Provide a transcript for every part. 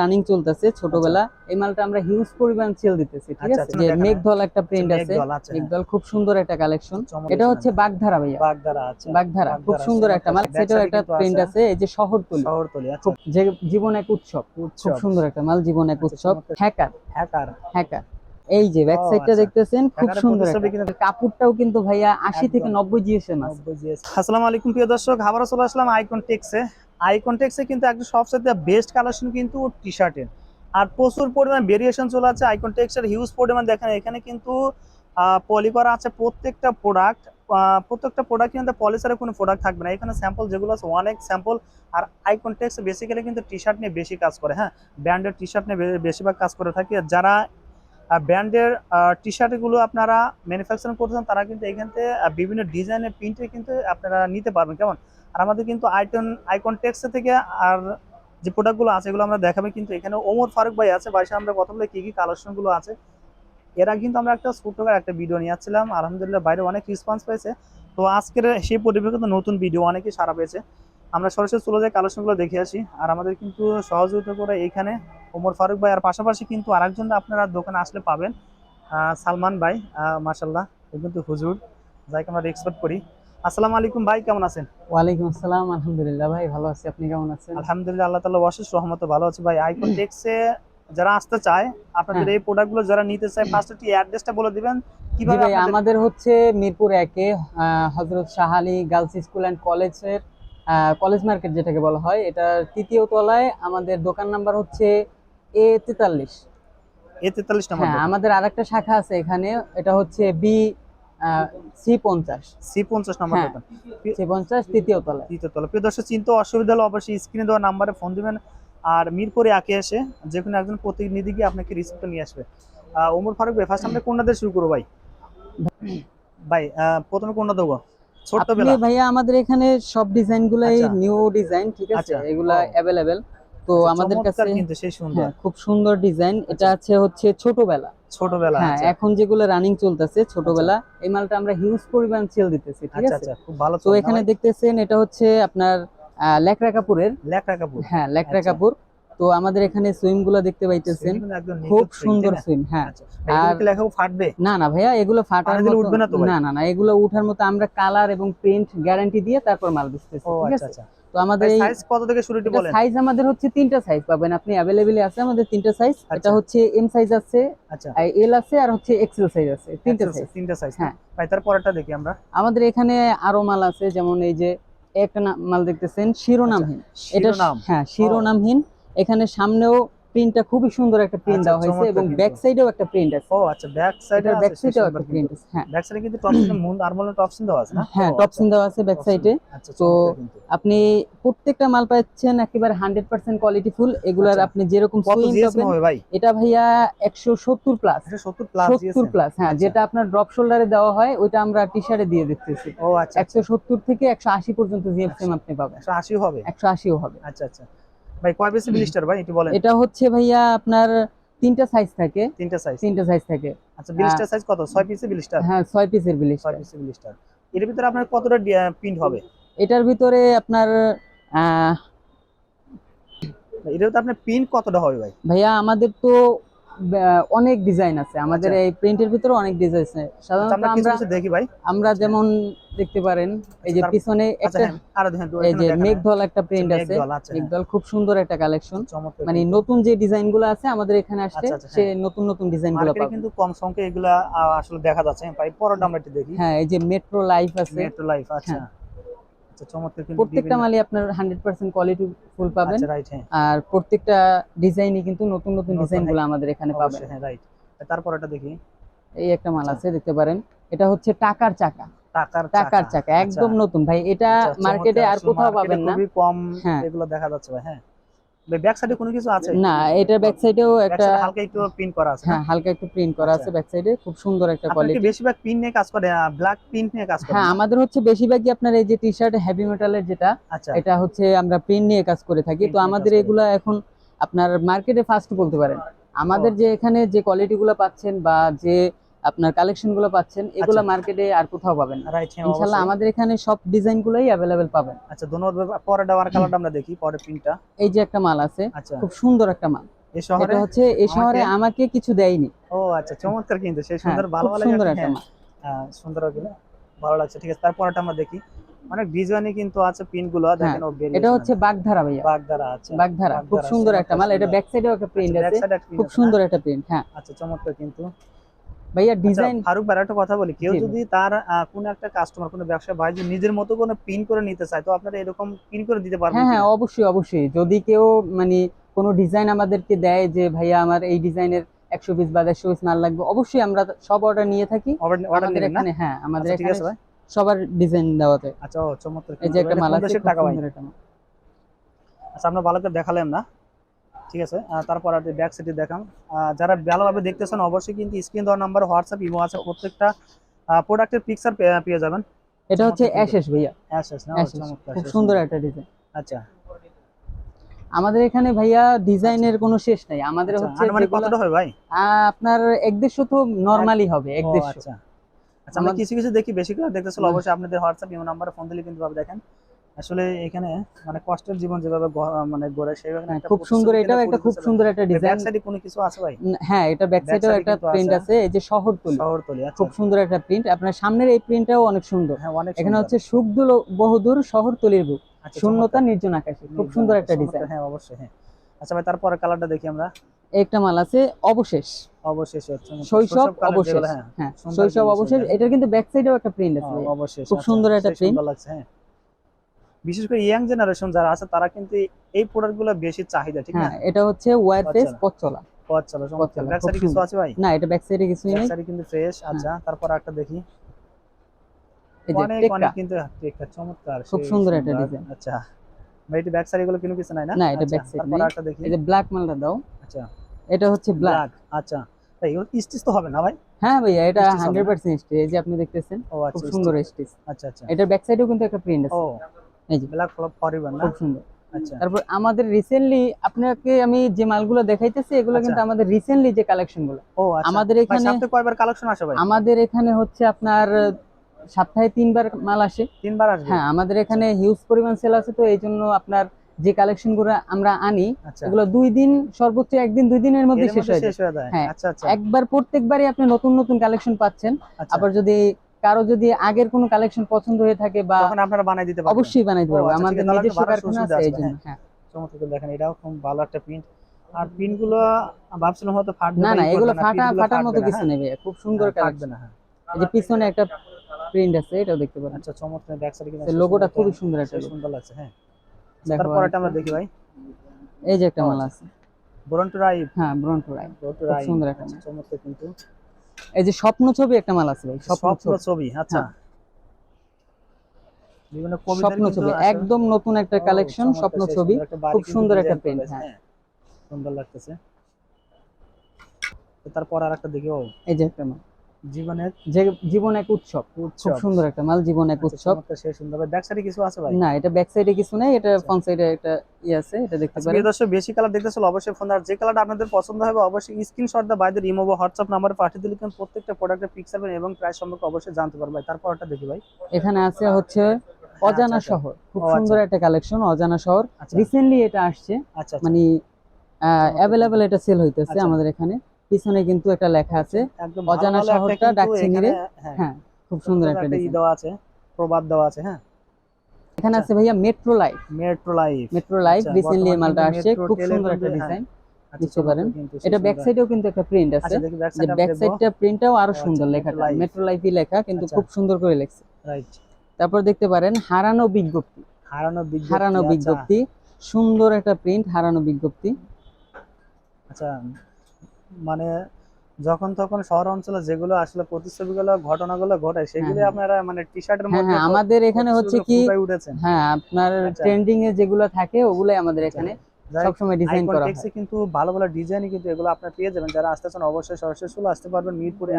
Running চলতেছে ছোটবেলা। এই মালটা আমরা হিউজ পরিমাণ সেল দিতেছি ঠিক আচ্ছা, আছে? আচ্ছা, যে মেঘদল একটা প্রিন্ট আছে। মেঘদল, আচ্ছা, খুব সুন্দর একটা কালেকশন এটা হচ্ছে বাগধারা ভাইয়া। বাগধারা আছে বাগধারা খুব সুন্দর একটা মাল। সেটাও একটা প্রিন্ট আছে। এই যে শহরতলি। শহরতলি আচ্ছা। খুব যে জীবন এক উৎসব। খুব সুন্দর একটা মাল জীবন এক আচ্ছা, উৎসব। হ্যাকার। হ্যাকার। হ্যাকার। এই যে ব্যাক সাইডটা আচ্ছা। দেখতেছেন খুব সুন্দর কাপড়টাও কিন্তু ভাইয়া আশি থেকে একদম। নব্বই জিএসএম আছে আসসালামু আলাইকুম প্রিয় দর্শক। আবারও চলে আসলাম আইকন টেক্সে আইকন টেক্সে কিন্তু একটা সবচেয়ে বেস্ট কালেকশন কিন্তু টি শার্টের আর প্রচুর পরিমাণ ভেরিয়েশন চলে আছে আইকন টেক্সের হিউজ পরিমাণ দেখেন, এখানে কিন্তু পলি করা আছে প্রত্যেকটা প্রোডাক্ট প্রত্যেকটা প্রোডাক্ট কিন্তু পলিসারের কোনো প্রোডাক্ট থাকবে না। এখানে স্যাম্পল যেগুলো আছে, অনেক স্যাম্পল আর আইকন টেক্স বেসিক্যালি কিন্তু টি শার্ট নিয়ে বেশি কাজ করে হ্যাঁ? ব্র্যান্ডের টি শার্ট নিয়ে বেশিরভাগ কাজ করে থাকে। যারা ব্র্যান্ডের টি শার্টগুলো আপনারা ম্যানুফ্যাকচারিং করতেছেন তারা কিন্তু এখান থেকে বিভিন্ন ডিজাইনের প্রিন্টে কিন্তু আপনারা নিতে পারবেন। কেমন? আর আমাদের কিন্তু আইটন আইকন টেক্স থেকে আর যে প্রোডাক্টগুলো আছে এগুলো আমরা দেখাবো, কিন্তু এখানে ওমর ফারুক ভাই আছে সাথে আমরা কথা বলে কী কি কালেকশনগুলো আছে। এরা কিন্তু আমরা একটা ছোট্টকার একটা ভিডিও নিয়ে আসছিলাম, আলহামদুলিল্লাহ বাইরে অনেক রেসপন্স পেয়েছে। তো আজকের সেই পরিপ্রেক্ষিতে নতুন ভিডিও অনেকেই সারা পেয়েছে। আমরা সরাসরি চলে যাই কালেকশনগুলো দেখে আসি। আর আমাদের কিন্তু সহযোগিতা করে এইখানে ওমর ফারুক ভাই, আর পাশাপাশি কিন্তু আরেকজন আপনারা দোকানে আসলে পাবেন সালমান ভাই মাসাল্লাহ কিন্তু হুজুর, যাকে আমরা এক্সপেক্ট করি। আসসালামু আলাইকুম ভাই কেমন আছেন? ওয়ালাইকুম আসসালাম আলহামদুলিল্লাহ ভাই ভালো আছি। আপনি কেমন আছেন? আলহামদুলিল্লাহ আল্লাহ তাআলা অশেষ রহমত ভালো আছে ভাই। আইকন টেক্সে যারা আসতে চায় আপনাদের হ্যাঁ। এই প্রোডাক্টগুলো যারা নিতে চায় ফার্স্ট একটু অ্যাড্রেসটা বলে দিবেন। কীভাবে আমাদের হচ্ছে মিরপুর একে Hazrat Shah Ali girls school and কলেজের কলেজ মার্কেট যেটাকে বলা হয় এটা তৃতীয় তলায় আমাদের দোকান নাম্বার হচ্ছে এ তেতাল্লিশ। এ তেতাল্লিশ হ্যাঁ আমাদের আরেকটা শাখা আছে এখানে এটা হচ্ছে বি সি পঞ্চাশ। সি পঞ্চাশ নাম্বার হ্যাঁ। দোকান। সি পঞ্চাশ তৃতীয় তলায়। তৃতীয় তলা প্রিয় দর্শক চিন্তা অসুবিধা হলে অবশ্যই স্ক্রিনে দেওয়া নাম্বারে ফোন দিবেন। আর মিরপুরে আঁকে এসে যে কোনো একজন প্রতিনিধি গিয়ে আপনাকে রিসিপ্টটা নিয়ে আসবে। ওমর ফারুক ভাই ফার্স্ট আমরা কোনটা দিয়ে শুরু করব ভাই? ভাই প্রথমে কোনটা দেবো? ছোট্ট আপনি বেলা। ভাইয়া আমাদের এখানে সব ডিজাইন গুলাই আচ্ছা। নিউ ডিজাইন ঠিক আছে? আচ্ছা, এগুলা। অ্যাভেলেবেল তো আচ্ছা, আমাদের কাছে কিন্তু সেই সুন্দর। হ্যাঁ খুব সুন্দর ডিজাইন এটা আছে হচ্ছে ছোটবেলা। ছোটবেলা হ্যাঁ আচ্ছা। এখন যেগুলো রানিং চলতেছে ছোটবেলা এই মালটা আমরা হিউজ পরিমাণ সেল দিতেছি ঠিক আচ্ছা আছে? আচ্ছা খুব ভালো তো এখানে দেখতেছেন এটা হচ্ছে আপনার লেকড়া কাপুরের লেখা কাপড়। হ্যাঁ আচ্ছা। কাপুর তো আমাদের এখানে সুইমগুলো দেখতে পাইতেছেন। খুব সুন্দর সুইম হ্যাঁ। আচ্ছা আর- ফাটবে? না না ভাইয়া এগুলো ফাটার মতো উঠবে না তো না না না এগুলো উঠার মতো আমরা কালার এবং প্রিন্ট গ্যারান্টি দিয়ে তারপর মাল দিতেছি ঠিক আচ্ছা আছে? আচ্ছা। তো আমাদের সাইজ কত থেকে শুরু একটু বলেন। সাইজ আমাদের হচ্ছে তিনটা সাইজ পাবেন। আপনি अवेलेबल আছে আমাদের তিনটা সাইজ এটা আচ্ছা। হচ্ছে এম সাইজ আছে আচ্ছা। এল আছে আর হচ্ছে এক্সেল সাইজ আছে। তিনটা আচ্ছা, সাইজ তিনটা সাইজ হ্যাঁ। ভাই তার পরেরটা দেখি আমরা। আমাদের এখানে আরও মাল আছে যেমন এই যে একটা মাল দেখতেছেন শিরোনামহীন। এটা শিরোনাম। হ্যাঁ শিরোনামহীন। এখানে সামনেও প্রিন্টটা খুবই সুন্দর একটা প্রিন্ট আচ্ছা, দেওয়া হয়েছে এবং ব্যাক সাইডেও একটা প্রিন্ট আছে। ও আচ্ছা ব্যাক সাইডে ব্যাক সাইডেও একটা প্রিন্ট আছে হ্যাঁ। ব্যাক সাইডে কিন্তু টপ সিন মুন আর মনে টপ দেওয়া আছে না? হ্যাঁ ও, টপ আচ্ছা, দেওয়া আছে ব্যাক সাইডে আচ্ছা তো আপনি প্রত্যেকটা মাল পাচ্ছেন একেবারে হান্ড্রেড পার্সেন্ট কোয়ালিটি ফুল এগুলার। আপনি যেরকম সুইং পাবেন এটা ভাইয়া একশো সত্তর প্লাস 170 প্লাস সত্তর প্লাস হ্যাঁ। যেটা আপনার ড্রপ শোল্ডারে দেওয়া হয় ওইটা আমরা টি শার্টে দিয়ে দিতেছি। ও আচ্ছা একশো সত্তর থেকে একশো আশি পর্যন্ত জিএফএম আপনি পাবেন। 180 হবে? একশো আশিও হবে। আচ্ছা আচ্ছা। ভাই কয় পিসের ব্লিস্টার ভাই এটি বলেন। এটা হচ্ছে ভাইয়া আপনার তিনটা সাইজ থাকে। তিনটা সাইজ তিনটা সাইজ থাকে। আচ্ছা ব্লিস্টার সাইজ কত? 6 পিসের ব্লিস্টার হ্যাঁ ছয় পিসের ব্লিস্টার 6 পিসের ব্লিস্টার এর ভিতরে আপনার কতটা প্রিন্ট হবে? এটার ভিতরে আপনার আহ, তো আপনার প্রিন্ট কতটা হবে ভাই? ভাইয়া আমাদের তো অনেক ডিজাইন আছে। আমাদের আচ্ছা। এই প্রিন্টের ভিতরে অনেক ডিজাইন আছে। আচ্ছা, সাধারণত আমরা কিছু আমরা দেখি ভাই। আমরা যেমন দেখতে পারেন এই যে পিছনে আচ্ছা একটা হ্যাঁ এই যে মেঘদল একটা প্রিন্ট আছে। মেঘদল, আচ্ছা, হ্যাঁ। খুব সুন্দর একটা কালেকশন মানে নতুন যে ডিজাইনগুলো আছে আমাদের এখানে আসছে আচ্ছা, আচ্ছা, সে নতুন নতুন ডিজাইনগুলো পাবেন কিন্তু কম সংখ্যায় এগুলা আসলে দেখা যাচ্ছে ভাই। পরেরটা আমরা একটু দেখি। হ্যাঁ এই যে মেট্রো লাইফ আছে। মেট্রো লাইফ আচ্ছা। হ্যাঁ। আচ্ছা চমৎকার কিন্তু প্রত্যেকটা মালই আপনার হান্ড্রেড পার্সেন্ট কোয়ালিটি ফুল পাবেন। আচ্ছা রাইট হ্যাঁ। আর প্রত্যেকটা ডিজাইনই কিন্তু নতুন নতুন ডিজাইনগুলো আমাদের এখানে পাবেন। হ্যাঁ রাইট তারপর এটা দেখি। এই একটা মাল আচ্ছা। আছে দেখতে পারেন। এটা হচ্ছে টাকার চাকা। টাকার টাকার চাকা একদম নতুন। ভাই এটা আচ্ছা, মার্কেটে আর কোথাও পাবেন না। খুবই কম হ্যাঁ। এগুলো দেখা যাচ্ছে ভাই হ্যাঁ। ব্যাক সাইডে কোনো কিছু আছে? না ব্যাক সাইডেও একটা হালকা একটু পিন করা আছে হ্যাঁ হালকা একটু প্রিন্ট করা আছে আচ্ছা। ব্যাক সাইডে খুব সুন্দর একটা কোয়ালিটি বেশিরভাগ পিন নিয়ে কাজ করেন ব্ল্যাক প্রিন্ট নিয়ে কাজ করেন? হ্যাঁ আমাদের হচ্ছে বেশিরভাগই আপনার এই যে টি শার্ট হেভি মেটালের যেটা আচ্ছা। এটা হচ্ছে আমরা প্রিন্ট নিয়ে কাজ করে থাকি। তো আমাদের এগুলা এখন আপনার মার্কেটে ফার্স্ট বলতে পারেন। আমাদের যে এখানে যে কোয়ালিটি গুলো পাচ্ছেন বা যে আপনার কালেকশনগুলো পাচ্ছেন এগুলো আচ্ছা। মার্কেটে আর কোথাও পাবেন হ্যাঁ অবশ্যই। আমাদের এখানে সব ডিজাইন গুলোই অ্যাভেলেবেল পাবেন। আচ্ছা দোনোর পরে ডাওয়ার কালারটা আমরা দেখি পরে প্রিন্টটা এই যে একটা মাল আছে আচ্ছা। খুব সুন্দর একটা মাল। এই শহরে? এটা হচ্ছে এই শহরে আমাকে- কিছু দেয়নি। ও আচ্ছা চমৎকার কিন্তু সেই হ্যাঁ, সুন্দর ভালো ভালো সুন্দর একটা হ্যাঁ। মাল। সুন্দর ওগুলো ভালো লাগছে ঠিক আছে তারপরটা আমরা দেখি। অনেক ডিজাইনই কিন্তু আছে পিনগুলো দেখেন ও হ্যাঁ, এটা হচ্ছে বাগধারা ভাইয়া। বাগধারা আছে বাগধারা খুব সুন্দর একটা মাল এটা ব্যাক সাইডেও একটা প্রিন্ট আচ্ছা, আছে খুব সুন্দর একটা প্রিন্ট হ্যাঁ। আচ্ছা চমৎকার কিন্তু। ভাইয়া ডিজাইন ডিজাইন ফারুক ভাই একটা কথা বলি। কেউ যদি তার কোনো একটা কাস্টমার কোনো ব্যবসা ভাই যদি নিজের মতো কোনো পিন করে নিতে চায় তো আপনারা এরকম পিন করে দিতে পারবেন হ্যাঁ হ্যাঁ অবশ্যই অবশ্যই। যদি কেউ মানে কোনো ডিজাইন আমাদেরকে দেয় যে ভাইয়া আমার এই ডিজাইনের একশো পিস বা দেড়শো পিস মাল লাগবে অবশ্যই আমরা সব অর্ডার নিয়ে থাকি। আমাদের এখানে হ্যাঁ আমাদের আচ্ছা, এখানে সবার ডিজাইন দেওয়াতে আচ্ছা চমৎকার। এই যে একটা মাল আছে টাকা ভাই। আচ্ছা আমরা ভালো করে দেখালাম না। ঠিক আছে? তারপর আর ব্যাক সাইডে দেখাম। যারা ভালোভাবে দেখতেছেন অবশ্যই কিন্তু স্ক্রিন দেওয়ার নাম্বার হোয়াটসঅ্যাপ ইমো আছে প্রত্যেকটা প্রোডাক্টের পিকচার পেয়ে যাবেন। এটা হচ্ছে অ্যাশেস ভাইয়া। শেষ না? খুব সুন্দর একটা ডিজাইন আচ্ছা। আমাদের এখানে ভাইয়া ডিজাইনের কোনো শেষ নাই। আমাদের আচ্ছা, হচ্ছে যেগুলা- কতটা হয় ভাই? আপনার এক দেড়শো তো নরমালি হবে এক ও, দেড়শো আচ্ছা। আচ্ছা আমরা কিছু কিছু দেখি বেশি করে দেখতেছিল অবশ্যই আপনাদের হোয়াটসঅ্যাপ ইমো নাম্বারে ফোন দিলে কিন্তু পাবে দেখেন। আসলে এখানে মানে কষ্টের জীবন যেভাবে মানে গড়ে সেইভাবে হ্যাঁ, খুব সুন্দর এটাও একটা খুব সুন্দর একটা ডিজাইন ব্যাক সাইডে কোনো কিছু আছে ভাই? হ্যাঁ এটা ব্যাক সাইডেও একটা প্রিন্ট আছে। এই যে শহরতলি। শহরতলি আচ্ছা। খুব সুন্দর একটা প্রিন্ট আপনার সামনের এই প্রিন্টটাও অনেক সুন্দর। হ্যাঁ অনেক এখানে হচ্ছে সুখদুল বহুদূর শহরতলির বুক। আচ্ছা, শূন্যতা নির্জন আকাশে খুব সুন্দর একটা ডিজাইন হ্যাঁ অবশ্যই হ্যাঁ। আচ্ছা ভাই তারপরে কালারটা দেখি আমরা। একটা মাল আছে অবশেষ। অবশেষ। শৈশব অবশেষ। হ্যাঁ হ্যাঁ শৈশব অবশেষ। সুন্দর। এটার কিন্তু ব্যাক সাইডেও একটা প্রিন্ট আছে হ্যাঁ। অবশ্যই খুব আচ্ছা, সুন্দর একটা প্রিন্ট। সুন্দর লাগছে হ্যাঁ। বিশেষ করে ইয়াং জেনারেশন যারা আছে তারা কিন্তু এই প্রোডাক্টগুলো বেশি চাহিদা ঠিক না? হ্যাঁ এটা হচ্ছে ওয়ার ফেস আচ্ছা। পথ চলা পথ চলো চমৎকার চলা, ব্যাক সাইডে কিছু আছে ভাই? না এটা ব্যাক সাইডে কিছুই ব্যাক নেই। সাইডে কিন্তু ফ্রেশ আচ্ছা তারপর একটা দেখি। এই যে অনেক অনেক কিন্তু টেক্কা চমৎকার খুব সুন্দর সুন্দর। design। আচ্ছা। ভাই এটা ব্যাক সাইডগুলো কোনো কিছু নাই না? না, এটা আচ্ছা, back side তারপর একটা দেখি। এই যে ব্ল্যাক মালটা দাও। আচ্ছা। এটা হচ্ছে ব্ল্যাক আচ্ছা। ভাই এগুলো স্টিচ তো হবে না ভাই? হ্যাঁ ভাইয়া এটা Stitch হবে না? হান্ড্রেড পার্সেন্ট এই যে আপনি দেখতেছেন। ও খুব আচ্ছা সুন্দর। স্টিচ আচ্ছা আচ্ছা। এটার ব্যাক সাইডেও কিন্তু একটা প্রিন্ট আছে। ও এই যে। ব্ল্যাক ফ্লপ ফরিবার না? খুব সুন্দর। আচ্ছা। তারপর আমাদের রিসেন্টলি আপনাকে আমি যে মালগুলো দেখাইতেছি এগুলো কিন্তু আচ্ছা। আমাদের রিসেন্টলি যে কালেকশন ও আচ্ছা। আমাদের এখানে সপ্তাহে কয়বার কালেকশন আসে ভাই? আমাদের এখানে হচ্ছে আপনার সপ্তাহে তিনবার মাল আসে। তিনবার হ্যাঁ আমাদের এখানে হিউজ পরিমাণ সেল আছে তো এই জন্য আপনার যে কালেকশনগুলো আমরা আনি এগুলো দুই দিন সর্বোচ্চ একদিন দুই দিনের মধ্যে শেষ হয়ে যায়। হয়ে একবার প্রত্যেকবারই আপনি নতুন নতুন কালেকশন পাচ্ছেন। আবার যদি কারও যদি আগের কোনো কালেকশন পছন্দ হয়ে থাকে বা তখন আপনারা বানাই দিতে পারবেন। অবশ্যই পারব আচ্ছা, আমাদের নিজস্ব কারখানা আছে এই জন্য হ্যাঁ। চমৎকার দেখেন এটাও খুব ভালো একটা প্রিন্ট আর প্রিন্টগুলো ভাবছিলাম হয়তো ফাটবে না না এগুলো ফাটা ফাটার মতো কিছু হ্যাঁ? ভাইয়া, খুব সুন্দর হ্যাঁ, ফাটবে কালেকশন না হ্যাঁ। এই যে পিছনে একটা প্রিন্ট আছে এটাও দেখতে পারেন। আচ্ছা চমৎকার ব্যাক সাইডে কিন্তু লোগোটা খুবই সুন্দর একটা সুন্দর লাগছে হ্যাঁ। তারপর এটা আমরা দেখি ভাই। এই যে একটা মাল আচ্ছা। আছে। বোরন টু রাই হ্যাঁ ব্রন্টো রাই বোরন টু সুন্দর একটা আচ্ছা, চমৎকার কিন্তু। এই যে স্বপ্ন ছবি একটা মাল আছে ভাই স্বপ্ন ছবি। আচ্ছা। হ্যাঁ। স্বপ্ন ছবি একদম নতুন একটা কালেকশন স্বপ্ন ছবি। খুব সুন্দর একটা design হ্যাঁ। সুন্দর লাগতেছে। তারপর আর একটা দেখি এই যে একটা মাল। জীবনের যে জীবন এক উৎসব। খুব সুন্দর একটা মাল জীবন এক আচ্ছা, উৎসব। সেই সুন্দর। ব্যাক সাইডে কিছু আছে ভাই? না এটা ব্যাক সাইডে কিছু নেই এটা আচ্ছা। ফ্রন্ট সাইডে একটা ই আছে এটা দেখতে আচ্ছা, পারেন। দর্শক বেশি কালার দেখতেছিল অবশ্যই ফোন আর যে কালারটা আপনাদের পছন্দ হবে অবশ্যই স্ক্রিনশট দা বাইদের ইমো বা হোয়াটসঅ্যাপ নাম্বারে পাঠিয়ে দিলে কিন্তু প্রত্যেকটা প্রোডাক্টের পিকচার এবং প্রাইস সম্পর্কে অবশ্যই জানতে পারবে তারপর ওটা দেখি ভাই। এখানে আছে হচ্ছে অজানা। শহর। খুব সুন্দর একটা কালেকশন অজানা শহর। রিসেন্টলি এটা আসছে। মানে অ্যাভেলেবেল এটা সেল হইতেছে। আমাদের এখানে। পিছনে কিন্তু একটা লেখা আছে অজানা শহরটা ডাকচিনিরে, হ্যাঁ হ্যাঁ খুব সুন্দর একটা ডিজাইন দেওয়া আছে প্রবাদ দেওয়া আছে হ্যাঁ। এখানে আছে ভাইয়া metro life metro life metro life আচ্ছা, রিসেন্টলি মালটা আসছে খুব সুন্দর একটা হ্যাঁ। ডিজাইন আচ্ছা, দেখতে পারেন। এটা ব্যাক। সাইডেও কিন্তু একটা প্রিন্ট আছে আচ্ছা ব্যাক যে ব্যাক সাইডটা প্রিন্টটাও আরও সুন্দর আচ্ছা, লেখাটা। মেট্রো লাইফই লেখা কিন্তু আচ্ছা। খুব সুন্দর করে লেখছে। রাইট তারপর দেখতে পারেন হারানো বিজ্ঞপ্তি। হারানো বিজ্ঞপ্তি হারানো আচ্ছা, বিজ্ঞপ্তি সুন্দর একটা প্রিন্ট হারানো বিজ্ঞপ্তি। আচ্ছা মানে যখন তখন শহর অঞ্চলে যেগুলো আসলে প্রতিচ্ছবিগুলো ঘটনাগুলো ঘটে সেগুলো হ্যাঁ। আপনারা মানে টি শার্টের হ্যাঁ মধ্যে হ্যাঁ আমাদের এখানে হচ্ছে কি হ্যাঁ আপনার আচ্ছা। ট্রেন্ডিং এ যেগুলো থাকে ওগুলাই আমাদের এখানে সবসময় ডিজাইন করা হয়। কিন্তু ভালো ভালো ডিজাইনই কিন্তু এগুলো আপনারা পেয়ে যাবেন। যারা আসতেছেন অবশ্যই সরাসরি চলে আসতে পারবেন মিরপুরে?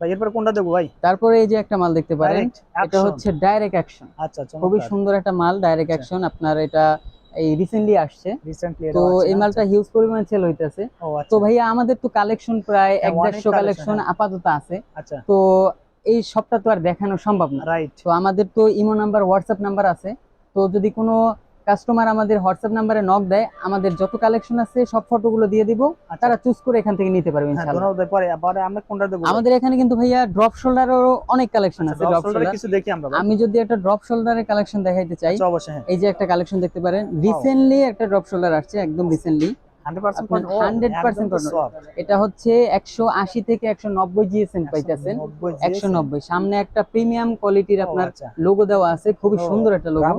ভাই এরপর কোনটা দেবো ভাই? তারপরে এই যে একটা মাল দেখতে পারেন এটা হচ্ছে ডাইরেক্ট অ্যাকশন আচ্ছা খুবই সুন্দর একটা মাল ডাইরেক্ট আচ্ছা। অ্যাকশন আপনার এটা এই রিসেন্টলি আসছে। তো এই মালটা হিউজ পরিমাণে সেল হইতেছে। তো আচ্ছা। ভাইয়া আমাদের তো কালেকশন প্রায় হ্যাঁ, এক দেড়শো কালেকশন। আপাতত আছে। আচ্ছা। তো এই সবটা তো আর দেখানো সম্ভব না। রাইট তো আমাদের তো ইমো নাম্বার হোয়াটসঅ্যাপ নাম্বার আছে। তো যদি কোনো কাস্টমার আমাদের হোয়াটসঅ্যাপ নাম্বারে নক দেয় আমাদের যত কালেকশন আছে সব ফটোগুলো দিয়ে দিব। আর তারা চুজ করে এখান থেকে নিতে পারবে হ্যাঁ ইনশাআল্লাহ। পরে পরে আমরা কোনটা দেবো? আমাদের এখানে কিন্তু ভাইয়া ড্রপ শোল্ডারেরও অনেক কালেকশন আছে ড্রপ শোল্ডার কিছু দেখি আমরা আমি যদি একটা ড্রপ শোল্ডারের কালেকশন দেখাইতে চাই আচ্ছা হ্যাঁ। এই যে একটা কালেকশন দেখতে পারেন রিসেন্টলি একটা ড্রপ শোল্ডার আসছে একদম রিসেন্টলি 100% আপনার ও, 100% একদম তো cotton। soft। এটা হচ্ছে একশো আশি থেকে একশো নব্বই জিএসএম পাইতেছেন। একশো নব্বই সামনে একটা প্রিমিয়াম কোয়ালিটির আপনার আচ্ছা। লোগো দেওয়া আছে। খুবই সুন্দর একটা লোগো।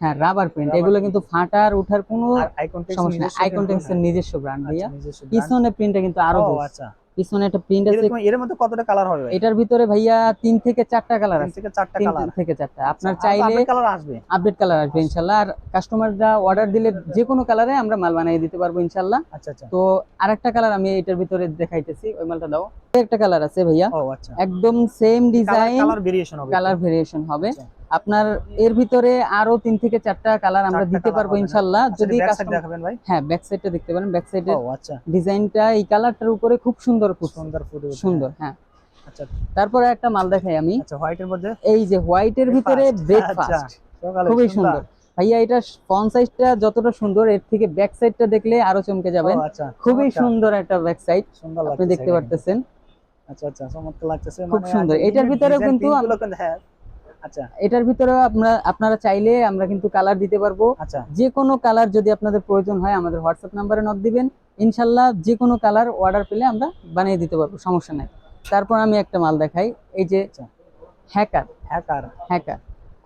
হ্যাঁ রাবার প্রিন্ট এগুলো কিন্তু ফাটার উঠার কোনো আইকন টেক্স সমস্যা নেই। আইকন টেক্সের নিজস্ব ব্র্যান্ড ভাইয়া। পিছনে প্রিন্টটা কিন্তু আরও আচ্ছা। পিছনে একটা প্রিন্ট আছে। এরকম এর মধ্যে কতটা কালার হবে এটার ভিতরে ভাইয়া তিন থেকে চারটা কালার আছে। থেকে চারটা তিন কালার থেকে চারটা। আপনার চাইলে কালার আসবে? আপডেট কালার আসবে ইনশাল্লাহ। আর কাস্টমাররা অর্ডার দিলে যে কোনো কালারে আমরা মাল বানিয়ে দিতে পারব ইনশাল্লাহ। আচ্ছা আচ্ছা। তো আরেকটা কালার আমি এটার ভিতরে দেখাইতেছি ওই মালটা দাও। একটা কালার আছে ভাইয়া। আচ্ছা। একদম সেম ডিজাইন কালার ভেরিয়েশন হবে। আচ্ছা। আপনার এর ভিতরে আরও তিন থেকে চারটা কালার আমরা দিতে পারব ইনশাল্লাহ। আচ্ছা, যদি হ্যাঁ ব্যাক সাইডটা দেখতে পারেন। ব্যাক সাইডের ডিজাইনটা এই কালারটার উপরে খুব সুন্দর খুব সুন্দর সুন্দর হ্যাঁ। তারপরে একটা মাল দেখাই আমি। হোয়াইটের মধ্যে? এই যে হোয়াইটের ভিতরে ব্রেকফাস্ট খুবই সুন্দর। ভাইয়া এটা ফ্রন্ট সাইডটা যতটা সুন্দর এর থেকে ব্যাক সাইডটা দেখলে আরও চমকে যাবেন। খুবই সুন্দর একটা ব্যাক সাইড আপনি দেখতে পারতেছেন। আচ্ছা আচ্ছা চমৎকার লাগতেছে। খুব মানে সুন্দর। আচ্ছা, এটার ভিতরেও কিন্তু হ্যাঁ। আচ্ছা। এটার ভিতরে আমরা আপনারা চাইলে আমরা কিন্তু কালার দিতে পারব। আচ্ছা। যে কোনো কালার যদি আপনাদের প্রয়োজন হয় আমাদের হোয়াটসঅ্যাপ নাম্বারে নক দিবেন। ইনশাল্লাহ যে কোনো কালার অর্ডার পেলে আমরা বানিয়ে দিতে পারব সমস্যা নাই। তারপর আমি একটা মাল দেখাই। এই যে। হ্যাকার হ্যাকার হ্যাকার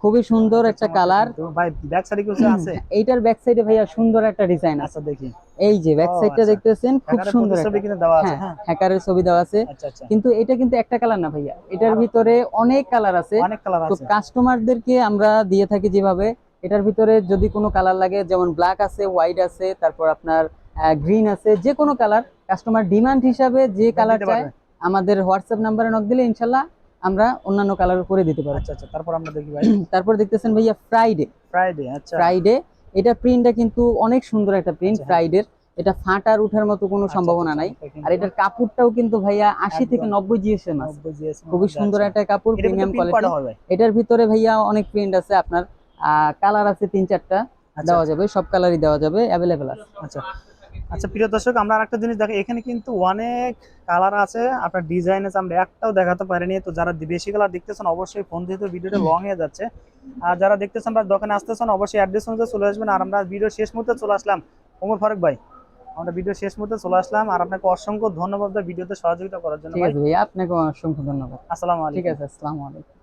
খুবই সুন্দর একটা কালার। ভাই ব্যাক সাইডে কিছু আছে? এইটার ব্যাক সাইডে ভাইয়া সুন্দর একটা ডিজাইন আছে। আচ্ছা দেখি। এই যে ব্যাক সাইডটা আচ্ছা। দেখতেছেন খুব সুন্দর একটা- কিন্তু দেওয়া আছে হ্যাঁ হ্যাঁ। হ্যাকারের ছবি দেওয়া আছে। আচ্ছা কিন্তু এটা কিন্তু একটা কালার না ভাইয়া। এটার ভিতরে অনেক কালার আছে। অনেক কালার তো কাস্টমারদেরকে আমরা দিয়ে থাকি যেভাবে এটার ভিতরে যদি কোনো কালার লাগে যেমন ব্ল্যাক আছে হোয়াইট আছে তারপর আপনার গ্রিন আছে যে কোনো কালার কাস্টমার ডিমান্ড হিসাবে যে কালার দিতে চায় আমাদের হোয়াটসঅ্যাপ নাম্বারে নক দিলে ইনশাল্লাহ আমরা অন্যান্য কালার করে দিতে পারি। আচ্ছা আচ্ছা তারপর আমরা দেখি ভাই। তারপর দেখতেছেন ভাইয়া ফ্রাইডে ফ্রাইডে আচ্ছা। ফ্রাইডে এটা প্রিন্টটা কিন্তু অনেক সুন্দর একটা প্রিন্ট আচ্ছা, হ্যাঁ। ফ্রাইডের এটা ফাটার উঠার মতো কোনো আচ্ছা, সম্ভাবনা আচ্ছা, নাই। আর এটার কাপড়টাও কিন্তু ভাইয়া আশি থেকে। নব্বই জিএসএম আছে। 90 GS খুবই সুন্দর একটা কাপড় প্রিমিয়াম কোয়ালিটি এটার ভিতরে ভাইয়া অনেক প্রিন্ট আছে আপনার কালার আছে তিন চারটা। দেওয়া যাবে সব কালারই দেওয়া যাবে অ্যাভেলেবেল আছে। আচ্ছা। আচ্ছা প্রিয় দর্শক আমরা আরেকটা জিনিস দেখো এখানে কিন্তু অনেক কালার আছে। আপনার ডিজাইন আছে আমরা একটাও দেখাতে পারিনি। তো যারা বেশি কালার দেখতেছেন অবশ্যই ফোন যেহেতু ভিডিওটা লং হয়ে যাচ্ছে। আর যারা দেখতেছেন আমরা দোকানে আসতেছেন অবশ্যই অ্যাড্রেস অনুযায়ী চলে আসবেন। আর আমরা ভিডিও শেষ মুহূর্তে চলে আসলাম। ওমর ফারুক ভাই আমরা ভিডিও শেষ মুহূর্তে চলে আসলাম। আর আপনাকে অসংখ্য ধন্যবাদ ভিডিওতে সহযোগিতা করার জন্য ভাই। আপনাকে অসংখ্য ধন্যবাদ। আসসালামু আলাইকুম। ঠিক আছে আসসালামু আলাইকুম।